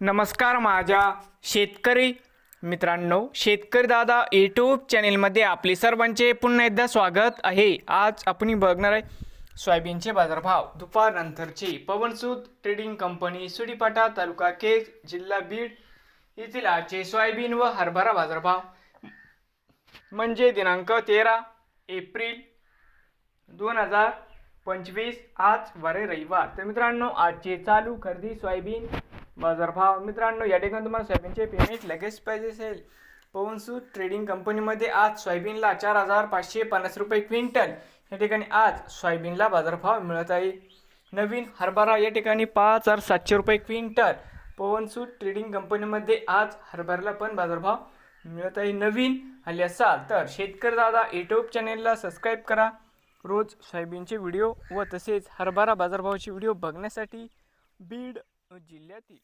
नमस्कार माझ्या शेतकरी मित्रांनो शेतकरी दादा यूट्यूब चॅनेलमध्ये आपले सर्वांचे पुन्हा एकदा स्वागत आहे. आज आपण बघणार आहे सोयाबीनचे बाजारभाव. दुपारनंतरचे पवनसूद ट्रेडिंग कंपनी सुडीपाटा तालुका केज जिल्हा बीड येथील आजचे सोयाबीन व हरभरा बाजारभाव. म्हणजे दिनांक तेरा एप्रिल दोन हजार पंचवीस आज वारे रविवार. तर मित्रांनो आजचे चालू खरेदी सोयाबीन बाजारभाव. मित्रांनो या ठिकाणी तुम्हाला सोयाबीनचे पेमेंट लगेच पाहिजे असेल. पवनसूत ट्रेडिंग कंपनीमध्ये आज सोयाबीनला चार हजार पाचशे पन्नास रुपये क्विंटल. या ठिकाणी आज सोयाबीनला बाजारभाव मिळत आहे. नवीन हरभरा या ठिकाणी पाच हजार सातशे रुपये क्विंटल. पवनसूत ट्रेडिंग कंपनीमध्ये आज हरभऱ्याला पण बाजारभाव मिळत आहे. नवीन आले असाल तर शेतकरी दादा यूट्यूब चॅनेलला सबस्क्राईब करा. रोज सोयाबीनचे व्हिडिओ व तसेच हरभरा बाजारभावाचे व्हिडिओ बघण्यासाठी बीड जिल्ह्यातील